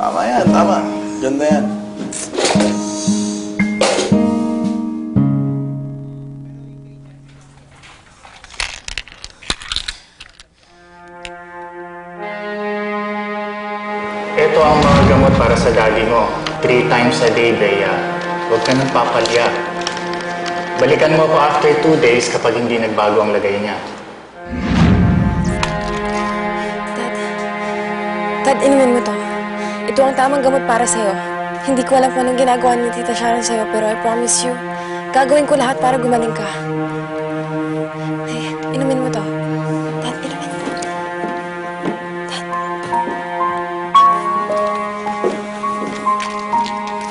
Tama yan, tama. Ganda yan. Ito ang mga gamot para sa daddy mo. Three times a day, Bea. Huwag ka nang papalya. Balikan mo ko after two days kapag hindi nagbago ang lagay niya. Dad. Dad, inumin mo to. Ito ang tamang gamot para sa'yo. Hindi ko alam kung anong ginagawa ni Tita Sharon sa'yo, pero I promise you, gagawin ko lahat para gumaling ka. Hey, inumin mo to. Dad, inumin mo.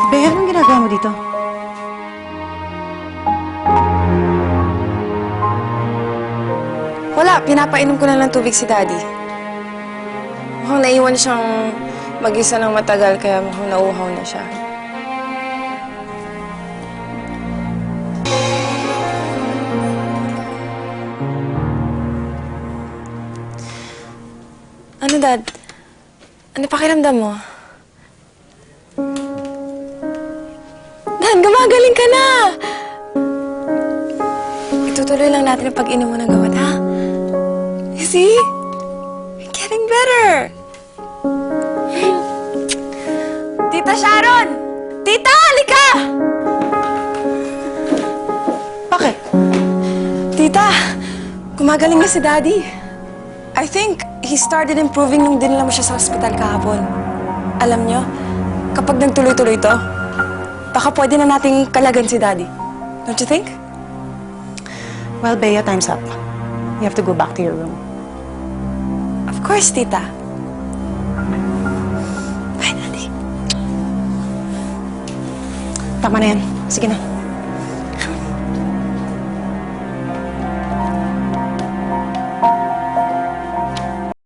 Bea, anong ginagawa mo dito? Wala, pinapainom ko lang ng tubig si Daddy. Mukhang naiwan siyang mag-isa ng matagal, kaya mukhang nauuhaw na siya. Ano, Dad? Ano pakiramdam mo? Dad, gumagaling ka na! Itutuloy lang natin ang pag-inom mo ng gamot, ha? You see? Tita Sharon! Tita, halika! Bakit? Tita, gumagaling na si Daddy. I think he started improving nung dinala mo siya sa ospital kahapon. Alam niyo, kapag nagtuloy-tuloy to, baka pwede na nating kalagan si Daddy. Don't you think? Well, Bea, time's up. You have to go back to your room. Of course, Tita. Tama na yan. Sige na.